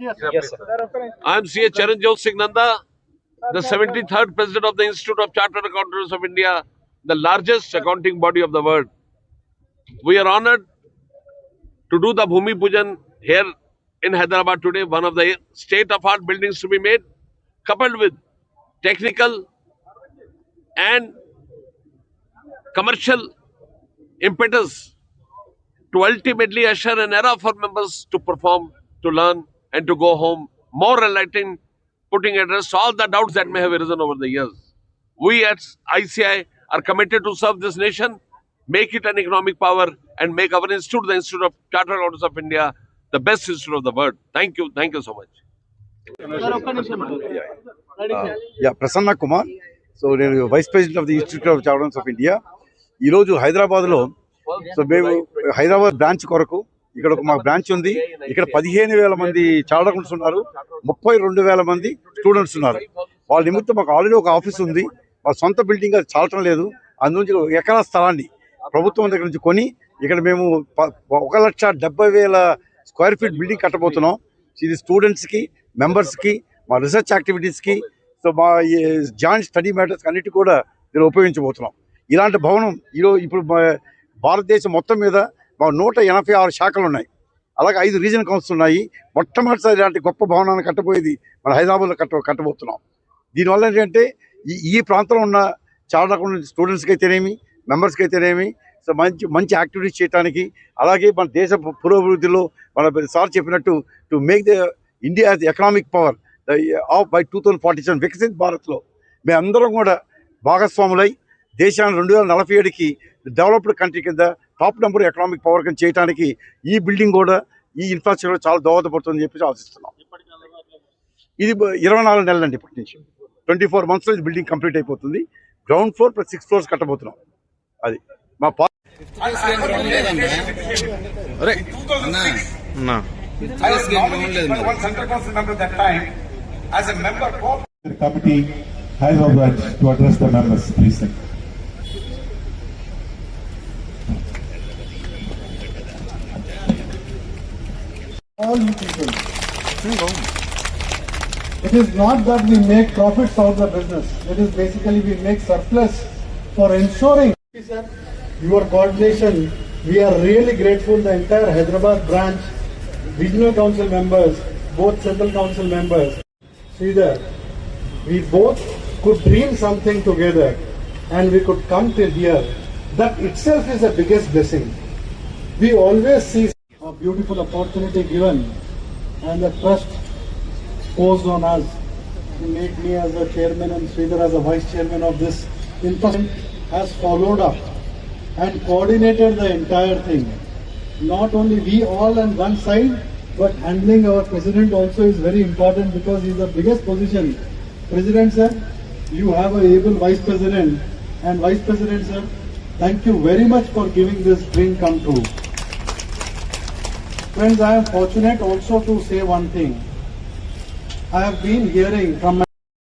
Yes, sir. I am CA Charanjot Singh Nanda, the 73rd President of the Institute of Chartered Accountants of India, the largest accounting body of the world. We are honored to do the Bhumi Pujan here in Hyderabad today, one of the state-of-art buildings to be made, coupled with technical and commercial impetus to ultimately usher an era for members to perform, to learn, and to go home, more enlightening, putting at rest all the doubts that may have arisen over the years. We at ICI are committed to serve this nation, make it an economic power, and make our institute, the Institute of Chartered Accountants of India, the best institute of the world. Thank you. Thank you so much. Yeah Prasanna Kumar so నేను vice president of the institute of charters of India ఈరోజు హైదరాబాద్లో so మేము Hyderabad branch కొరకు ఇక్కడ ఒక మా branch ఉంది. ఇక్కడ పదిహేను వేల మంది చార్టర్ ఉన్నారు. ముప్పై రెండు వేల మంది స్టూడెంట్స్ ఉన్నారు. వాళ్ళ నిమిత్తం మాకు ఆల్రెడీ ఒక ఆఫీస్ ఉంది. మా సొంత బిల్డింగ్ అది చాలటం లేదు. అందునుంచి ఎకరా స్థలాన్ని ప్రభుత్వం దగ్గర నుంచి కొని ఇక్కడ మేము ప- ఒక లక్ష డెబ్బై వేల స్క్వేర్ ఫీట్ బిల్డింగ్ కట్టబోతున్నాం. ఇది స్టూడెంట్స్కి మెంబర్స్కి మా రీసెర్చ్ యాక్టివిటీస్కి సో మా జాయింట్ స్టడీ మ్యాటర్స్ అన్నిటి కూడా దీన్ని ఉపయోగించబోతున్నాం. ఇలాంటి భవనం ఈరోజు ఇప్పుడు భారతదేశం మొత్తం మీద నూట ఎనభై ఆరు శాఖలు ఉన్నాయి. అలాగే ఐదు రీజన్ కౌన్సిల్ ఉన్నాయి. మొట్టమొదటిసారి ఇలాంటి గొప్ప భవనాన్ని కట్టబోయేది మన హైదరాబాద్లో కట్ట కట్టబోతున్నాం. దీనివల్ల ఏంటంటే ఈ ఈ ప్రాంతంలో ఉన్న చాలా రకమైన స్టూడెంట్స్కి అయితేనేమి మెంబర్స్కి అయితేనేమి సో మంచి మంచి యాక్టివిటీస్ చేయడానికి అలాగే మన దేశ పురోభివృద్ధిలో మన సార్ చెప్పినట్టు to make the India economic power of by two thousand forty seven Viksit భారత్లో మేమందరం కూడా భాగస్వాములై దేశాన్ని రెండు వేల నలభై ఏడుకి డెవలప్డ్ కంట్రీ కింద టాప్ నెంబర్ ఎకనామిక్ పవర్ కింద చేయడానికి ఈ బిల్డింగ్ కూడా ఈ ఇన్ఫ్రాస్ట్రక్చర్ చాలా దోహదపడుతుందని చెప్పేసి ఆశిస్తున్నాం. ఇది ఇరవై నాలుగు నెలలండి ఇప్పటి నుంచి. ట్వంటీ ఫోర్ మంత్స్లో ఇది బిల్డింగ్ కంప్లీట్ అయిపోతుంది. Ground floor plus six floors కట్టబోతున్నాం. అది. మా committee Hyderabad to address the members, please. All you people. It is not that we make profits out of the business. It is basically we make surplus for ensuring Sir, your coordination. We are really grateful. The entire Hyderabad branch, regional council members, both central council members. Sridhar, we both could dream something together and we could come till here. That itself is the biggest blessing. We always see a beautiful opportunity given and the trust posed on us to make me as a chairman and Sridhar as a vice chairman of this infrastructure has followed up and coordinated the entire thing. Not only we all on one side, but handling our president also is very important because he is the biggest position. President sir, you have a able vice president and vice president sir, thank you very much for giving this dream come true. Friends, I am fortunate also to say one thing. I have been hearing from my